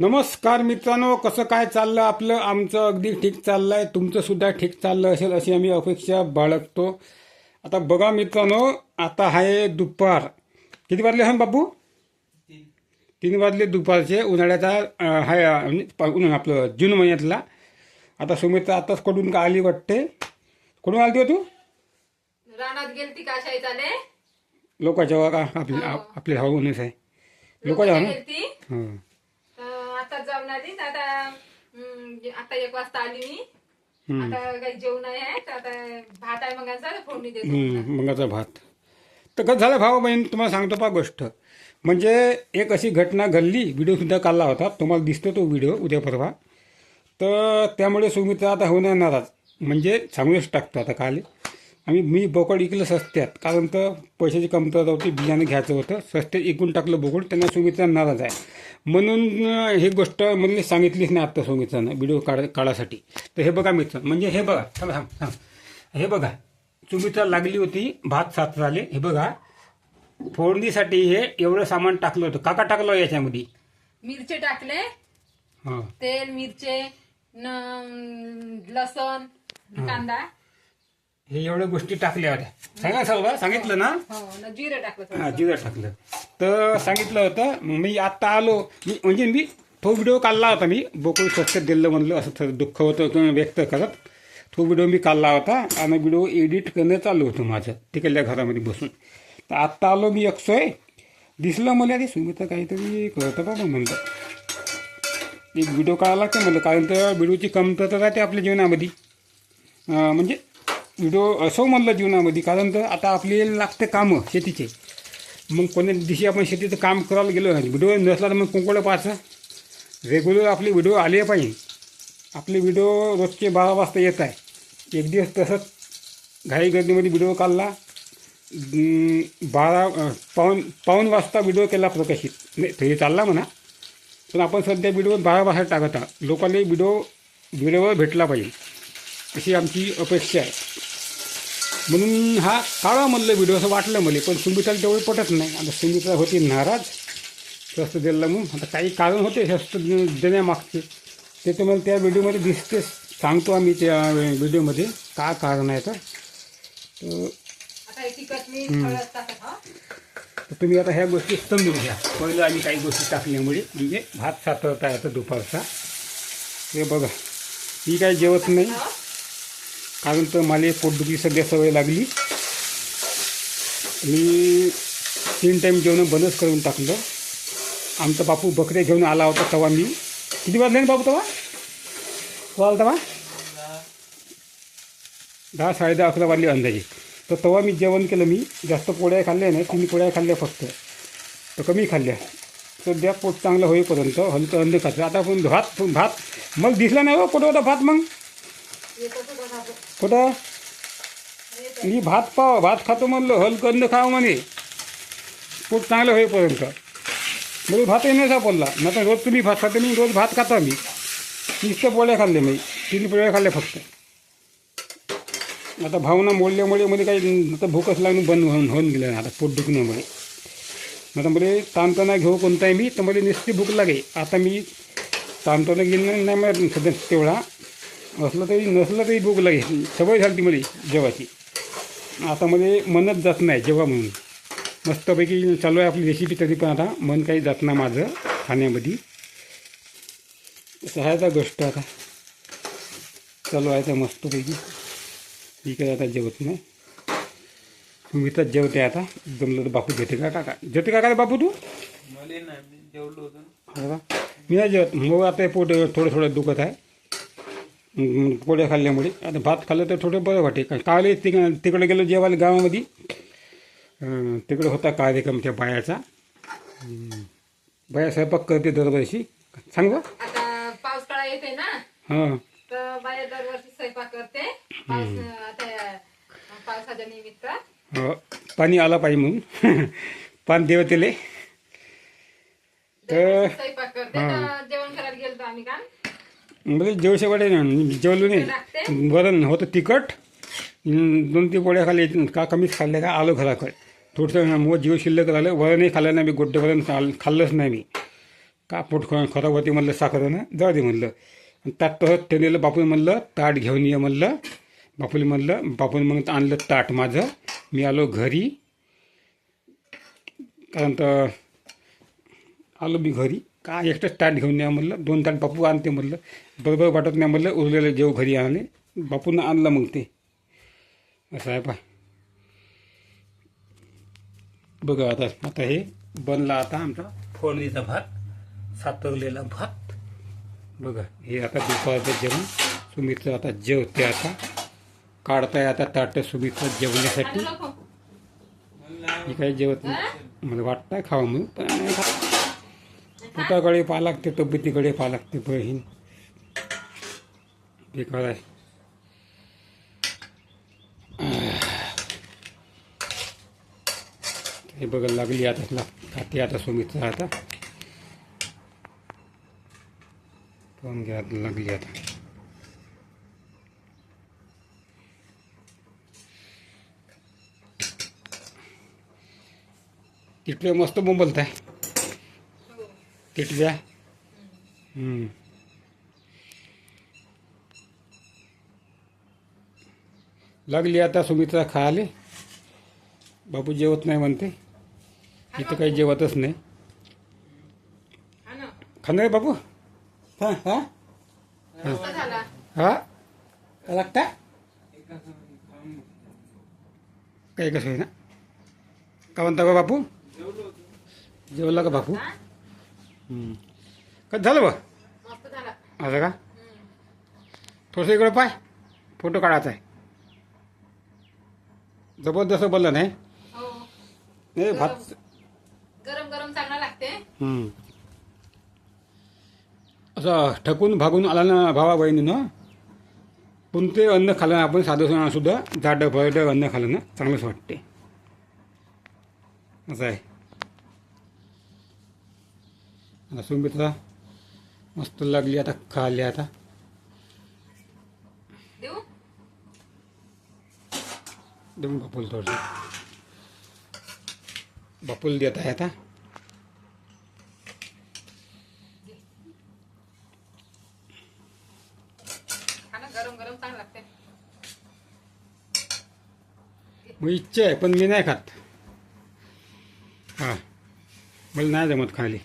नमस्कार मित्रांनो कसं काय चाललं आपलं? आमचं अगदी ठीक चाललं आहे तुमचं सुद्धा ठीक चाललं असेल अशी आम्ही अपेक्षा बाळगतो. आता बघा मित्रांनो आता आहे दुपार. किती वाजले हा बापू? तीन. वाजले दुपारचे. उन्हाळ्याचा हाय म्हणजे उन्हा- आपलं जून महिन्यातला. आता सुमित्रा आताच कडून का आली वाटते? कुठून आलती हो तू? रानात गेलती का लोकांच्या का आपली आप- आपले हवूनच आहे. लोकांच्या हा हं. तर आता आता एक वाजता आली मी. आता काही जेवण आहे तर आता भात आहे मग आता फोडणी देतो मुगाचा भात. तर कसं झालं भाऊ बहीण तुम्हाला सांगतो पा गोष्ट. म्हणजे एक अशी घटना घडली व्हिडिओसुद्धा काढला होता. तुम्हाला दिसतो तो व्हिडिओ उद्या परवा. तर त्यामुळे सुमित्रा आता होणार नाराज म्हणजे सांगूनच टाकतो आता काल. आम्ही मी बोकड इकलं सस्त्यात कारण तर पैशाची कमतरता होती बियाणं घ्यायचं होतं. सस्त्यात इकून टाकलं बोकड त्यांना सुमित्रा नाराज आहे. म्हणून ही गोष्ट म्हणजे सांगितलीच नाही आत्ता सुमित्रानं व्हिडिओ काढ काढासाठी. तर हे बघा मित्र म्हणजे हे बघा थांब थांब थांब. हे बघा सुमित्रा लागली होती भात सात झाले. हे बघा फोडणीसाठी हे एवढं सामान टाकलं होतं. काका टाकलं याच्यामध्ये? मिरचे टाकले. हां. तेल मिरचे लसण कांदा. हे एवढ्या गोष्टी टाकल्या होत्या. सांगा सर्व सांगितलं ना? हो न जिरं टाकलं. हा जिरं टाकलं. तर सांगितलं होतं मी आत्ता आलो. मी म्हणजे मी तो व्हिडिओ काढला होता मी. बोकळी स्वच्छ दिलं म्हणलं असं थोडं दुःख होतं किंवा व्यक्त करत. तो व्हिडिओ मी काढला होता आणि व्हिडिओ एडिट करणं चालू होतं माझं तिकडल्या घरामध्ये बसून. तर आत्ता आलो मी एकसोय दिसलं मला ते सुमित्र काहीतरी कळतं का मग म्हणलं. एक व्हिडिओ काढायला लागतं म्हणलं कारण तर व्हिडिओची कमतरता राहते आपल्या जीवनामध्ये. म्हणजे व्हिडिओ असो म्हणलं जीवनामध्ये कारण तर आता आपल्याला लागते कामं शेतीचे. मग कोणत्या दिवशी आपण शेतीचं काम करायला गेलो नाही. व्हिडिओ नसला तर मग कोणकोडं पाहायचं. रेग्युलर आपले व्हिडिओ आले पाहिजे. आपले व्हिडिओ रोजचे बारा वाजता येत आहे. एक दिवस तसंच घाई गर्दीमध्ये व्हिडिओ काढला. बारा पाऊन पाऊन वाजता व्हिडिओ केला प्रकाशित. नाही तरी चालला म्हणा. पण आपण सध्या व्हिडिओ बारा वाजता टाकत आहोत. लोकांनी व्हिडिओ व्हिडिओवर भेटला पाहिजे. अशी आमची अपेक्षा आहे. म्हणून हा काढा म्हणलं व्हिडिओ असं वाटलं मला पण सुमित्राला तेवढं पटत नाही. आता सुमित्रा होती नाराज स्वस्त दिलं म्हणून. आता काही कारण होते स्वस्त देण्यामागचे. ते तुम्हाला त्या व्हिडिओमध्ये दिसतेच. सांगतो आम्ही त्या व्हिडिओमध्ये काय कारण आहे तर. तर हे हा? तर तुम्ही आता ह्या गोष्टी समजून घ्या. पहिलं आम्ही काही गोष्टी टाकल्यामुळे म्हणजे भात आहे आता दुपारचा. ते बघा मी काही जेवत नाही. हा. कारण तर मला पोटदुखी सध्या सवय लागली. मी तीन टाईम जेवण बंदच करून टाकलं. आमचा बापू बकरे घेऊन आला होता तेव्हा मी. किती वाजले ना बापू तेव्हा? तो आला तेव्हा? दहा साडे दहा अकरा वाजले अंदाजे. तर तेव्हा मी जेवण केलं मी. जास्त पोळ्या खाल्ल्या नाही तीन पोळ्या खाल्ल्या फक्त. तर कमी खाल्ल्या. सध्या पोट चांगलं होईपर्यंत हलकं अन्न खातं आता पण भात भात. मग दिसला नाही हो कुठं होता भात मग. कुठं? मी भात पाव भात खातो म्हणलं हलकंद अन्न खावं म्हणे. पोट चांगलं होईपर्यंत. म्हणजे भातही नाही सापडला. नाही तर रोज तुम्ही भात खाते मी रोज भात खाता मी नुसतं पोळ्या खाल्ले मी. तीन पोळ्या खाल्ल्या फक्त. आता भावना मोडल्यामुळे मध्ये काही आता भूकच लागून बंद होऊन होऊन गेलं. आता पोट दुखण्यामुळे. आता मला ताणतणा घेऊ कोणताही मी. तर मला नुसती भूक लागे आता मी ताणतणा गेलं नाही मला सध्या तेवढा. असलं तरी नसलं तरी भूक लागेल. सवय झाली ती मला जेवाची आता मध्ये मनच जात नाही जेव्हा म्हणून. मस्तपैकी चालू आहे आपली रेसिपी तरी पण आता मन काही जात नाही माझं खाण्यामध्ये. आता गोष्ट आता. चालू आहे तर मस्तपैकी. आहे आता जेवत नाही. मी तर जेवते आता. जमलं तर बापू जेवते का काका? जेवते का काय बापू तू? मला नाही मी जेवलो होतो. मी नाही जेवत. मग आता पोट थोडं थोडं दुखत आहे. पोळ्या खाल्ल्यामुळे. आता भात खाल्लं तर थोडं बरं वाटे काल तिक तिकडे गेलो जेवायला गावामध्ये. तिकडे होता कार्यक्रम त्या बायाचा. बाया स्वयंपाक करते दरवर्षी. सांग पाऊस काळा येते ना? हां. तर बाया दरवर्षी स्वयंपाक करते. पाऊस आता पावसाच्या निमित्त. हो. पाणी आला पाहिजे म्हणून. पान देवतेले. तर जेवण करायला गेलतो आम्ही काल. म्हणजे जेवशे वाटे जेवलो नाही. वरण होतं तिखट. दोन तीन पोळ्या खाल्ले का कमीच खाल्ले का आलो घराकडे थोडंसं मग जीव शिल्लक राहिलं वरणही खाल्लं नाही मी गोड्डे वरण खाल खाल्लंच नाही मी. का पोट खराब होते म्हणलं साखरेनं जाऊ दे म्हणलं. आणि ताट तसंच ठेवलेलं बापून म्हणलं ताट घेऊन ये म्हणलं. बापूला म्हणलं बापून मग आणलं ताट माझं. मी आलो घरी. कारण तर आलो मी घरी. का एकटंच ताट घेऊन या म्हणलं दोन ताट बापू आणते म्हणलं बरोबर वाटत नाही म्हणलं उरलेलं जेव घरी आणले बापूनं आणलं मग ते. असं आहे पा बघा आता आता हे बनला आता आमचा फोडणीचा भात सातरलेला भात. बघा हे आता दुपारचं जेवण सुमित्र आता जेवते आता. काढताय आता ताटं सुमित्र जेवण्यासाठी. मी काही जेवत नाही. मला वाटतंय खावं म्हणून पण नाही पोटाकडे पाहा लागते तब्येतीकडे पाहा लागते बहीण. बेकार आहे. हे बघायला लागली आता लाग- खाते आता सुमित्र आता. पाहून घ्या आता लागली आता. तिकडे मस्त बोंबलत आहे तिटल्या हम्म. लागली आता सुमित्रा खायले बापू जेवत नाही म्हणते. इथं काही जेवतच नाही. खाणार बापू? हा हा? हा? काय लागता काही कसं आहे ना? का म्हणता बापू? जेवला का बापू. कसं झालं बा मस्त झाला असं का. थोडंसं इकडं पाय. फोटो काढायचा आहे. जबरदस्त बोललं नाही हो. नाही भात गरम गरम चांगला लागते. असं ठकून भागून आला ना भावा बहिणीनं कोणते अन्न खाल्लं आपण साधं सुद्धा जाडं भरडं अन्न खाल्लं ना चांगलंच वाटते. असं आहे. आता सुमित्रा मस्त लागली आता खाल्ली आता. देऊ? देऊन बापूल थोडं बापूल देत आहे आता. ना गरम गरम चांगलं लागते मग इच्छा आहे पण मी नाही खात. हां. मला नाही जमत खाली.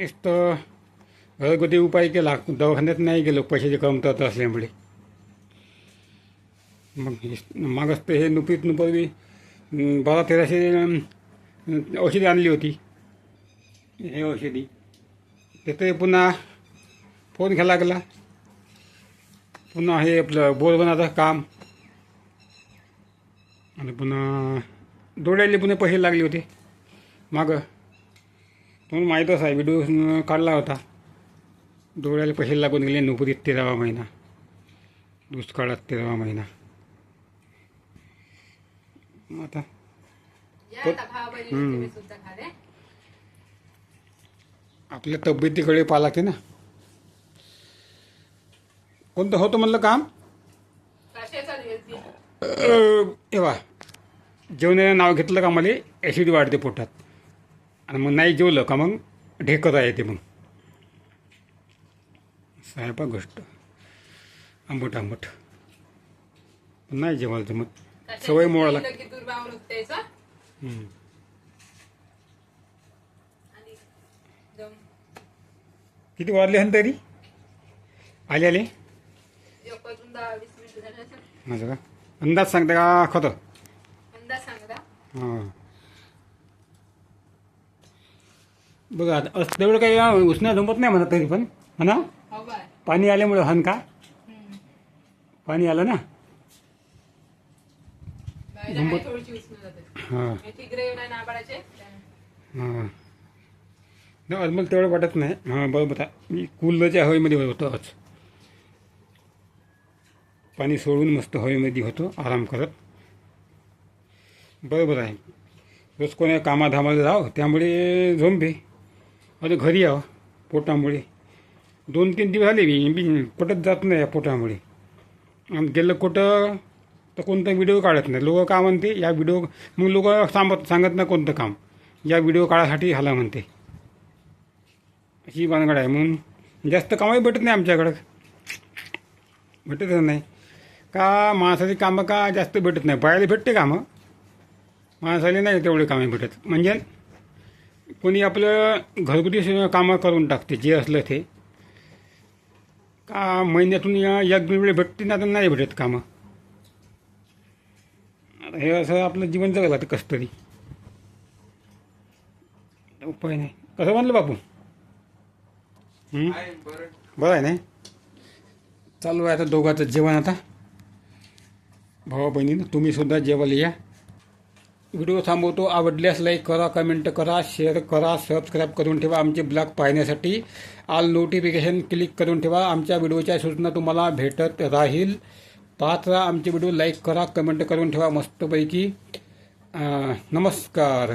एक तर घरगुती उपाय केला दवाखान्यात नाही गेलो पैशाची कमतरता असल्यामुळे. मग हे- मागच तर हे नुपीत नुपरी बारा तेराशे औषधी आणली होती. हे औषधी. तिथे पुन्हा फोन घ्यायला लागला. पुन्हा हे आपलं बोरबनाचं काम. आणि पुन्हा डोळ्याले पुन्हा पैसे लागले होते. मागं. म्हणून माहीतच आहे व्हिडिओ काढला होता. डोळ्याला पैसे लागून गेले नोकरीत तेरावा महिना. दुष्काळात तेरावा महिना. आता आपल्या तब्येतीकडे पाहा लागते ना. कोणतं होतं म्हणलं काम? तेव्हा जेवणाचं नाव घेतलं का मला? ॲसिड वाढते पोटात. आणि मग नाही जेवलं का मग ढेकता येते मग. साहेबा गोष्ट. आंबट आंबट. नाही जेवायला जमत सवय जाऊन किती वाजले हन तरी? आले आले. माझं का? अंदाज सांगता का? खतं अंदाज सांगता. हां. बघा आता असं तेवढं काही उष्णा जमत नाही म्हणा तरी पण म्हणा. हो पाणी आल्यामुळे हन का. पाणी आलं ना? जाते. हां. हां. नाही मला तेवढं वाटत नाही. हां बरोबर मी कूलरच्या हवेमध्ये होतो आज. पाणी सोडून मस्त हवेमध्ये होतो आराम करत. बरोबर आहे. रोज कोण्या कामाधामाला जाव त्यामुळे झोंबे आता घरी यावं पोटामुळे. दोन तीन दिवस झाले मी पटत जात नाही या पोटामुळे. आणि गेलं कुठं तर कोणता व्हिडिओ काढत नाही. लोक का म्हणते या व्हिडिओ मग लोक सांगत सांगत नाही कोणतं काम. या व्हिडिओ काढायसाठी झाला म्हणते. ही भानगड आहे. म्हणून जास्त कामही भेटत नाही आमच्याकडं. भेटतच नाही. का माणसाची कामं का जास्त भेटत नाही? बायाला भेटते कामं. माणसाला नाही तेवढे कामे भेटत. म्हणजे कोणी आपलं घरगुती कामं करून टाकते जे असलं ते. का महिन्यातून या एक दोन वेळ भेटते ना तर नाही भेटत कामं. आता हे असं आपलं जीवन जगायला लागतं कसं तरी. उपाय नाही. कसं म्हणलं बापू? बरं बरं आहे नाही चालू आहे आता दोघाचं जेवण आता. भावा बहिणीनं तुम्ही सुद्धा जेवायला या. व्हिडिओ थांबवतो. आवडल्यास लाईक करा कमेंट करा शेअर करा सबस्क्राईब करून ठेवा. आमचे ब्लॉग पाहण्यासाठी आल नोटिफिकेशन क्लिक करून ठेवा. आमच्या व्हिडिओच्या सूचना तुम्हाला भेटत राहील. पाहत राहा. आमचे व्हिडिओ लाईक करा कमेंट करून ठेवा मस्तपैकी. नमस्कार.